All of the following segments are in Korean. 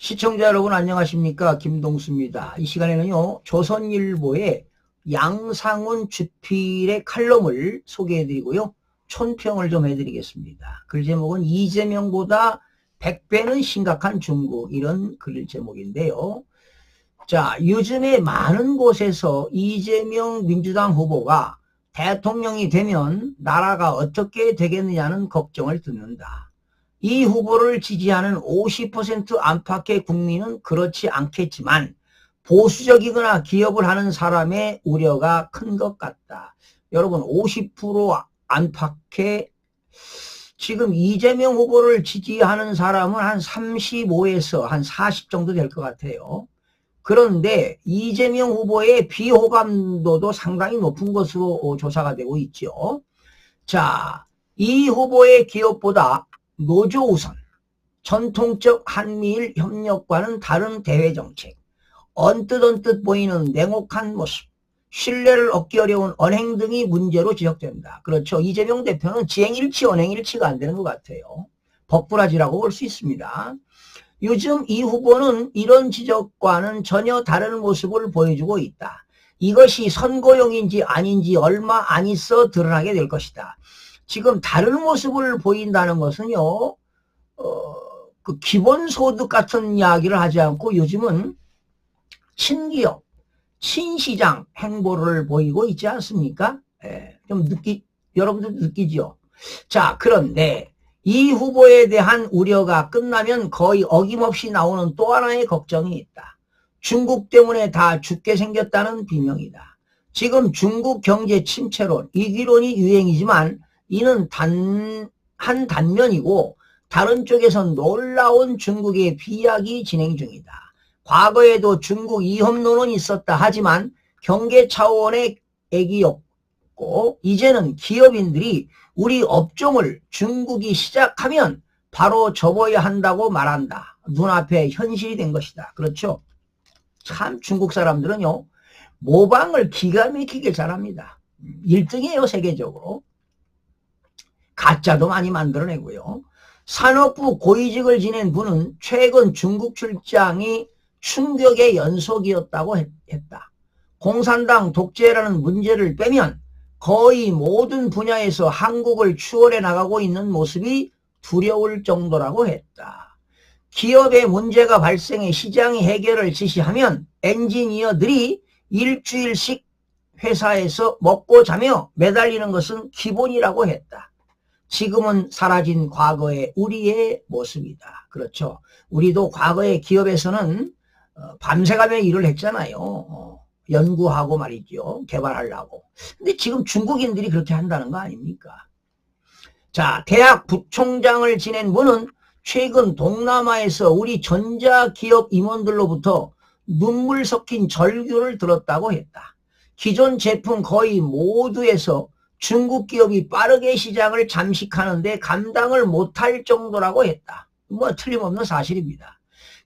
시청자 여러분 안녕하십니까 김동수입니다. 이 시간에는요 조선일보의 양상훈 주필의 칼럼을 소개해드리고요 촌평을 좀 해드리겠습니다. 글 제목은 이재명보다 100배는 심각한 중국 이런 글 제목인데요. 자 요즘에 많은 곳에서 이재명 민주당 후보가 대통령이 되면 나라가 어떻게 되겠느냐는 걱정을 듣는다. 이 후보를 지지하는 50% 안팎의 국민은 그렇지 않겠지만 보수적이거나 기업을 하는 사람의 우려가 큰 것 같다. 여러분 50% 안팎의 지금 이재명 후보를 지지하는 사람은 한 35에서 한 40 정도 될 것 같아요. 그런데 이재명 후보의 비호감도도 상당히 높은 것으로 조사가 되고 있죠. 자, 이 후보의 기업보다 노조 우선, 전통적 한미일 협력과는 다른 대외 정책, 언뜻 언뜻 보이는 냉혹한 모습, 신뢰를 얻기 어려운 언행 등이 문제로 지적된다. 그렇죠. 이재명 대표는 지행일치, 언행일치가 안 되는 것 같아요. 벅부라지라고 볼 수 있습니다. 요즘 이 후보는 이런 지적과는 전혀 다른 모습을 보여주고 있다. 이것이 선거용인지 아닌지 얼마 안 있어 드러나게 될 것이다. 지금 다른 모습을 보인다는 것은요, 어, 그 기본소득 같은 이야기를 하지 않고 요즘은 친기업, 친시장 행보를 보이고 있지 않습니까? 예, 좀 느끼, 여러분들 느끼죠? 자, 그런데 이 후보에 대한 우려가 끝나면 거의 어김없이 나오는 또 하나의 걱정이 있다. 중국 때문에 다 죽게 생겼다는 비명이다. 지금 중국 경제 침체론, 이기론이 유행이지만 이는 단, 한 단면이고 다른 쪽에선 놀라운 중국의 비약이 진행 중이다. 과거에도 중국 이협론은 있었다 하지만 경계 차원의 애기였고 이제는 기업인들이 우리 업종을 중국이 시작하면 바로 접어야 한다고 말한다. 눈앞에 현실이 된 것이다. 그렇죠? 참 중국 사람들은요. 모방을 기가 막히게 잘합니다. 1등이에요 세계적으로. 가짜도 많이 만들어내고요. 산업부 고위직을 지낸 분은 최근 중국 출장이 충격의 연속이었다고 했다. 공산당 독재라는 문제를 빼면 거의 모든 분야에서 한국을 추월해 나가고 있는 모습이 두려울 정도라고 했다. 기업의 문제가 발생해 시장이 해결을 지시하면 엔지니어들이 일주일씩 회사에서 먹고 자며 매달리는 것은 기본이라고 했다. 지금은 사라진 과거의 우리의 모습이다. 그렇죠. 우리도 과거의 기업에서는 어, 밤새가며 일을 했잖아요. 어, 연구하고 말이죠. 개발하려고. 근데 지금 중국인들이 그렇게 한다는 거 아닙니까? 자, 대학 부총장을 지낸 분은 최근 동남아에서 우리 전자기업 임원들로부터 눈물 섞인 절규를 들었다고 했다. 기존 제품 거의 모두에서 중국 기업이 빠르게 시장을 잠식하는데 감당을 못할 정도라고 했다. 뭐 틀림없는 사실입니다.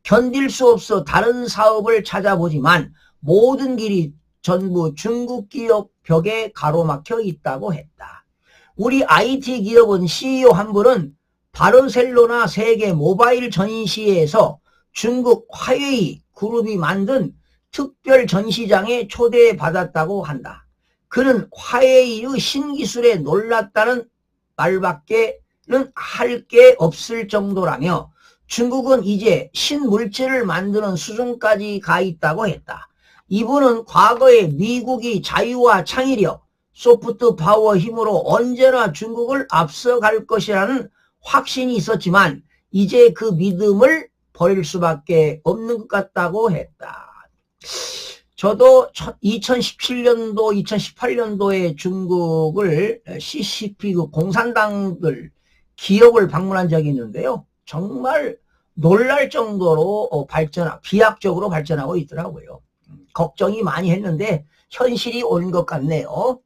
견딜 수 없어 다른 사업을 찾아보지만 모든 길이 전부 중국 기업 벽에 가로막혀 있다고 했다. 우리 IT 기업은 CEO 한 분은 바르셀로나 세계 모바일 전시회에서 중국 화웨이 그룹이 만든 특별 전시장에 초대받았다고 한다. 그는 화웨이의 신기술에 놀랐다는 말밖에는 할 게 없을 정도라며 중국은 이제 신물질을 만드는 수준까지 가 있다고 했다. 이분은 과거에 미국이 자유와 창의력, 소프트 파워 힘으로 언제나 중국을 앞서갈 것이라는 확신이 있었지만 이제 그 믿음을 버릴 수밖에 없는 것 같다고 했다. 저도 2017년도, 2018년도에 중국을 CCP 그 공산당들 기업을 방문한 적이 있는데요. 정말 놀랄 정도로 어, 발전, 비약적으로 발전하고 있더라고요. 걱정이 많이 했는데 현실이 온 것 같네요.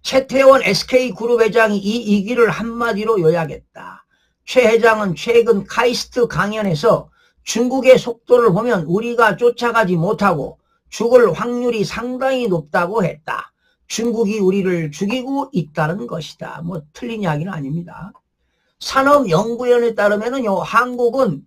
최태원 SK그룹 회장이 이 이기를 한마디로 요약했다. 최 회장은 최근 카이스트 강연에서 중국의 속도를 보면 우리가 쫓아가지 못하고 죽을 확률이 상당히 높다고 했다. 중국이 우리를 죽이고 있다는 것이다. 뭐 틀린 이야기는 아닙니다. 산업연구원에 따르면요 한국은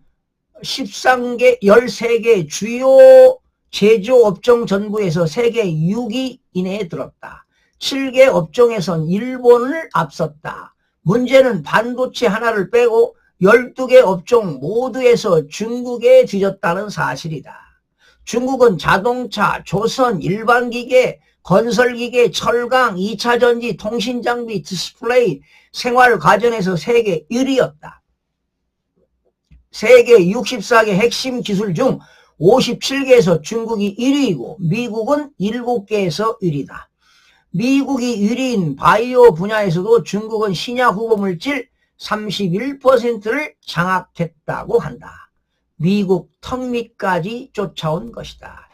13개, 13개 주요 제조업종 전부에서 세계 6위 이내에 들었다. 7개 업종에선 일본을 앞섰다. 문제는 반도체 하나를 빼고 12개 업종 모두에서 중국에 뒤졌다는 사실이다. 중국은 자동차, 조선, 일반기계, 건설기계, 철강, 2차전지, 통신장비, 디스플레이, 생활가전에서 세계 1위였다. 세계 64개 핵심 기술 중 57개에서 중국이 1위이고 미국은 7개에서 1위다. 미국이 1위인 바이오 분야에서도 중국은 신약 후보 물질 31%를 장악했다고 한다. 미국 턱 밑까지 쫓아온 것이다.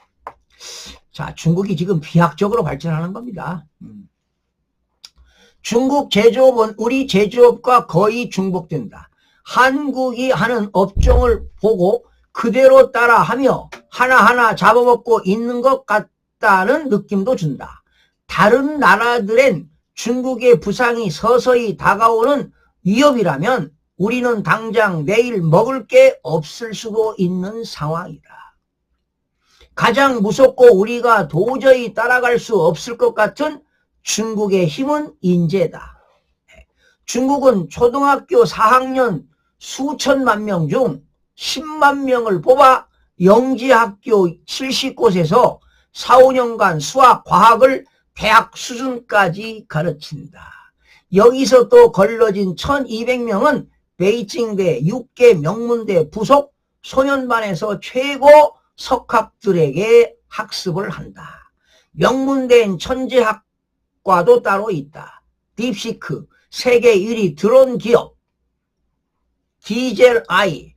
자, 중국이 지금 비약적으로 발전하는 겁니다. 음. 중국 제조업은 우리 제조업과 거의 중복된다. 한국이 하는 업종을 보고 그대로 따라하며 하나하나 잡아먹고 있는 것 같다는 느낌도 준다. 다른 나라들엔 중국의 부상이 서서히 다가오는 위협이라면 우리는 당장 내일 먹을 게 없을 수도 있는 상황이다. 가장 무섭고 우리가 도저히 따라갈 수 없을 것 같은 중국의 힘은 인재다. 중국은 초등학교 4학년 수천만 명 중 10만 명을 뽑아 영지학교 70곳에서 4, 5년간 수학, 과학을 대학 수준까지 가르친다. 여기서 또 걸러진 1200명은 베이징대 6개 명문대 부속 소년반에서 최고 석학들에게 학습을 한다. 명문대인 천재학과도 따로 있다. 딥시크, 세계 1위 드론 기업, 디젤 아이,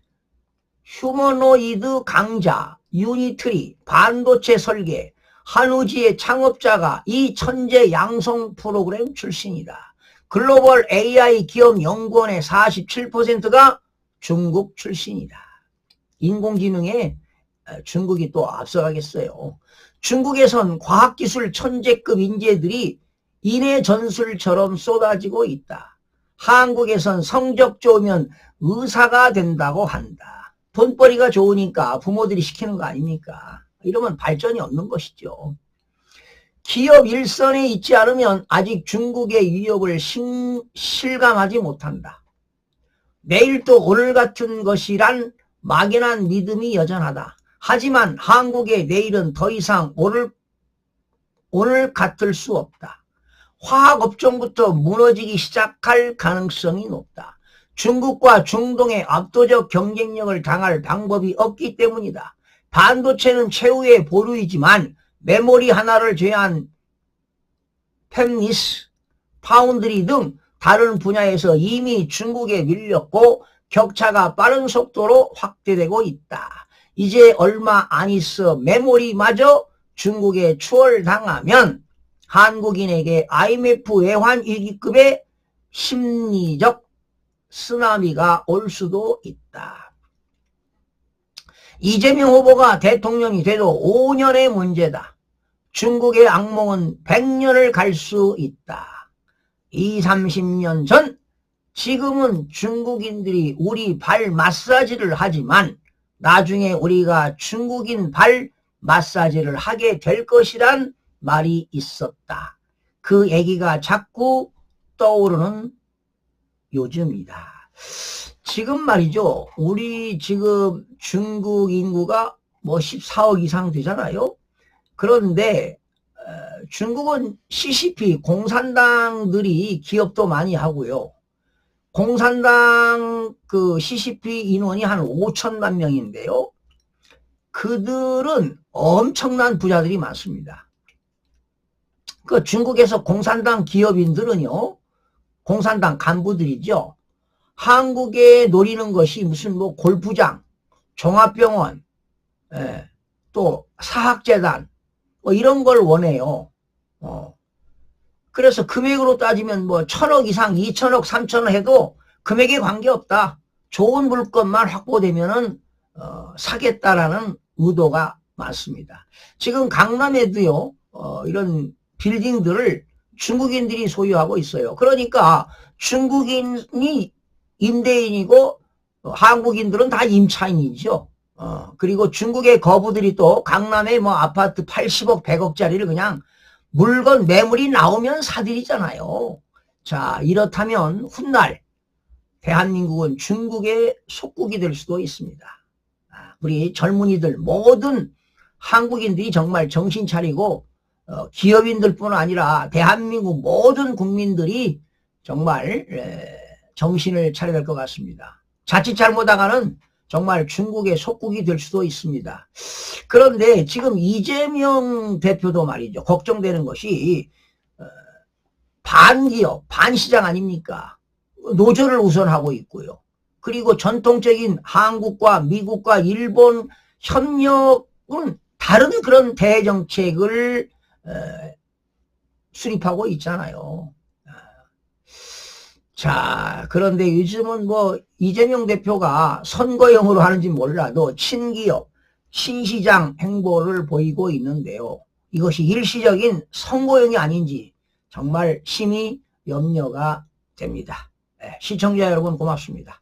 휴머노이드 강자, 유니트리, 반도체 설계, 한우지의 창업자가 이 천재 양성 프로그램 출신이다. 글로벌 AI 기업 연구원의 47%가 중국 출신이다. 인공지능에 중국이 또 앞서가겠어요. 중국에선 과학기술 천재급 인재들이 인해 전술처럼 쏟아지고 있다. 한국에선 성적 좋으면 의사가 된다고 한다. 돈벌이가 좋으니까 부모들이 시키는 거 아닙니까? 이러면 발전이 없는 것이죠. 기업 일선에 있지 않으면 아직 중국의 위협을 신, 실감하지 못한다. 내일도 오늘 같은 것이란 막연한 믿음이 여전하다. 하지만 한국의 내일은 더 이상 오늘, 오늘 같을 수 없다. 화학업종부터 무너지기 시작할 가능성이 높다. 중국과 중동의 압도적 경쟁력을 당할 방법이 없기 때문이다. 반도체는 최후의 보루이지만 메모리 하나를 제한 펜니스, 파운드리 등 다른 분야에서 이미 중국에 밀렸고 격차가 빠른 속도로 확대되고 있다. 이제 얼마 안 있어 메모리마저 중국에 추월당하면 한국인에게 IMF 외환 위기급의 심리적 쓰나미가 올 수도 있다. 이재명 후보가 대통령이 돼도 5년의 문제다. 중국의 악몽은 100년을 갈 수 있다. 2, 30년 전 지금은 중국인들이 우리 발 마사지를 하지만 나중에 우리가 중국인 발 마사지를 하게 될 것이란 말이 있었다. 그 얘기가 자꾸 떠오르는 요즘이다. 지금 말이죠. 우리 지금 중국 인구가 뭐 14억 이상 되잖아요. 그런데 어, 중국은 CCP 공산당들이 기업도 많이 하고요. 공산당 그 CCP 인원이 한 5천만 명인데요. 그들은 엄청난 부자들이 많습니다. 그 중국에서 공산당 기업인들은요, 공산당 간부들이죠. 한국에 노리는 것이 무슨 뭐 골프장, 종합병원, 예, 또 사학재단, 뭐 이런 걸 원해요. 어. 그래서 금액으로 따지면 뭐 천억 이상, 이천억, 삼천억 해도 금액에 관계없다. 좋은 물건만 확보되면은 어, 사겠다라는 의도가 많습니다. 지금 강남에도요, 어, 이런 빌딩들을 중국인들이 소유하고 있어요. 그러니까 중국인이 임대인이고 어, 한국인들은 다 임차인이죠. 어, 그리고 중국의 거부들이 또 강남에 뭐 아파트 80억, 100억짜리를 그냥 물건 매물이 나오면 사들이잖아요. 자, 이렇다면 훗날 대한민국은 중국의 속국이 될 수도 있습니다. 아, 우리 젊은이들 모든 한국인들이 정말 정신 차리고 어, 기업인들뿐 아니라 대한민국 모든 국민들이 정말 에, 정신을 차려야 될 것 같습니다. 자칫 잘못하가는 정말 중국의 속국이 될 수도 있습니다. 그런데 지금 이재명 대표도 말이죠. 걱정되는 것이 어, 반기업, 반시장 아닙니까? 노조를 우선하고 있고요. 그리고 전통적인 한국과 미국과 일본 협력은 다른 그런 대정책을 어, 수립하고 있잖아요. 아. 자, 그런데 요즘은 뭐 이재명 대표가 선거용으로 하는지 몰라도 친기업, 신시장 행보를 보이고 있는데요. 이것이 일시적인 선거용이 아닌지 정말 심히 염려가 됩니다. 네, 시청자 여러분 고맙습니다.